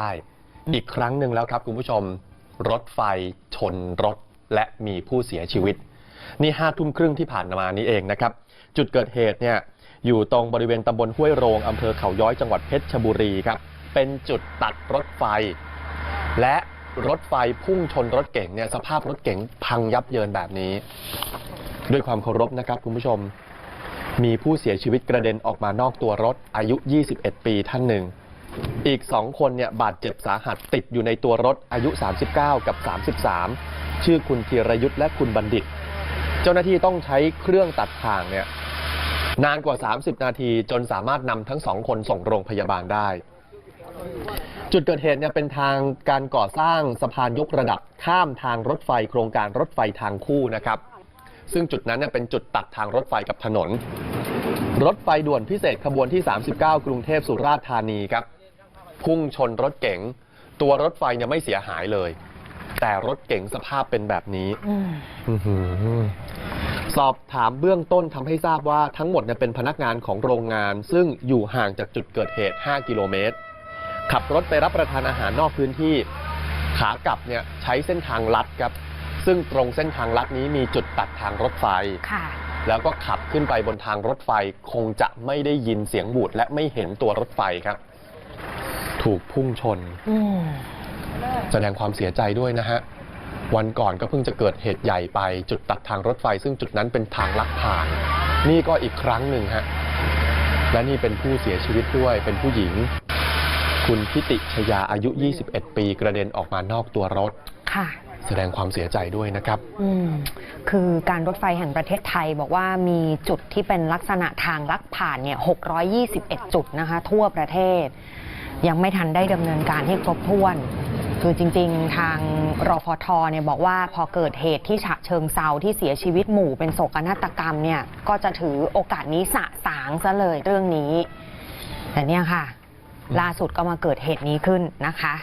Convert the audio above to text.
ได้อีกครั้งหนึ่งแล้วครับคุณผู้ชม รถไฟชนรถและมีผู้เสียชีวิต นี่ห้าทุ่มครึ่งที่ผ่านมานี้เองนะครับ จุดเกิดเหตุเนี่ยอยู่ตรงบริเวณตำบลห้วยโรงอำเภอเขาย้อยจังหวัดเพชรบุรีครับ เป็นจุดตัดรถไฟ และรถไฟพุ่งชนรถเก๋งเนี่ยสภาพรถเก๋งพังยับเยินแบบนี้ ด้วยความเคารพนะครับคุณผู้ชม มีผู้เสียชีวิตกระเด็นออกมานอกตัวรถอายุ 21 ปีท่านหนึ่ง อีก 2 คนเนี่ยบาดเจ็บสาหัสติดอยู่ในตัวรถอายุ 39 กับ 33 ชื่อคุณธีรยุทธ์และคุณบัณฑิต เจ้าหน้าที่ต้องใช้เครื่องตัดทางเนี่ยนานกว่า 30 นาทีจนสามารถนำทั้งสองคนส่งโรงพยาบาลได้ จุดเกิดเหตุเนี่ยเป็นทางการก่อสร้างสะพานยกระดับข้ามทางรถไฟโครงการรถไฟทางคู่นะครับ ซึ่งจุดนั้นเนี่ยเป็นจุดตัดทางรถไฟกับถนน รถไฟด่วนพิเศษขบวนที่ 39 กรุงเทพสุราษฎร์ธานีครับ พุ่งชนรถเก๋งตัวรถไฟเนี่ยไม่เสียหายเลย แต่รถเก๋งสภาพเป็นแบบนี้อืมอื้อหือสอบถามเบื้องต้นทำให้ทราบว่าทั้งหมดเนี่ยเป็นพนักงานของโรงงาน ซึ่งอยู่ห่างจากจุดเกิดเหตุ 5 กิโลเมตร ขับรถไปรับประทานอาหารนอกพื้นที่ ขากลับเนี่ยใช้เส้นทางลัดครับ ซึ่งตรงเส้นทางลัดนี้มีจุดตัดทางรถไฟ ค่ะ แล้วก็ขับขึ้นไปบนทางรถไฟคงจะไม่ได้ยินเสียงบูดและไม่เห็นตัวรถไฟครับ ถูกพุ่งชนอืมแสดงความเสียใจด้วยนะฮะ วันก่อนก็เพิ่งจะเกิดเหตุใหญ่ไป จุดตัดทางรถไฟ ซึ่งจุดนั้นเป็นทางลักผ่าน นี่ก็อีกครั้งหนึ่งฮะ และนี่เป็นผู้เสียชีวิตด้วยเป็นผู้หญิง คุณพิติชยาอายุ 21 ปีกระเด็นออกมานอกตัวรถค่ะแสดงความเสียใจด้วยนะครับ อืม คือการรถไฟแห่งประเทศไทยบอกว่ามีจุดที่เป็นลักษณะทางลักผ่านเนี่ย 621 จุดนะคะ ทั่วประเทศ ยังไม่ทันได้ดำเนินการให้ครบถ้วน คือจริง ๆ ทางรฟทเนี่ยบอกว่าพอเกิดเหตุที่ฉะเชิงเซาที่เสียชีวิตหมู่เป็นโศกนาฏกรรมเนี่ยก็จะถือโอกาสนี้สะสางซะเลยเรื่องนี้ แต่เนี่ยค่ะ ล่าสุดก็มาเกิดเหตุนี้ขึ้นนะคะ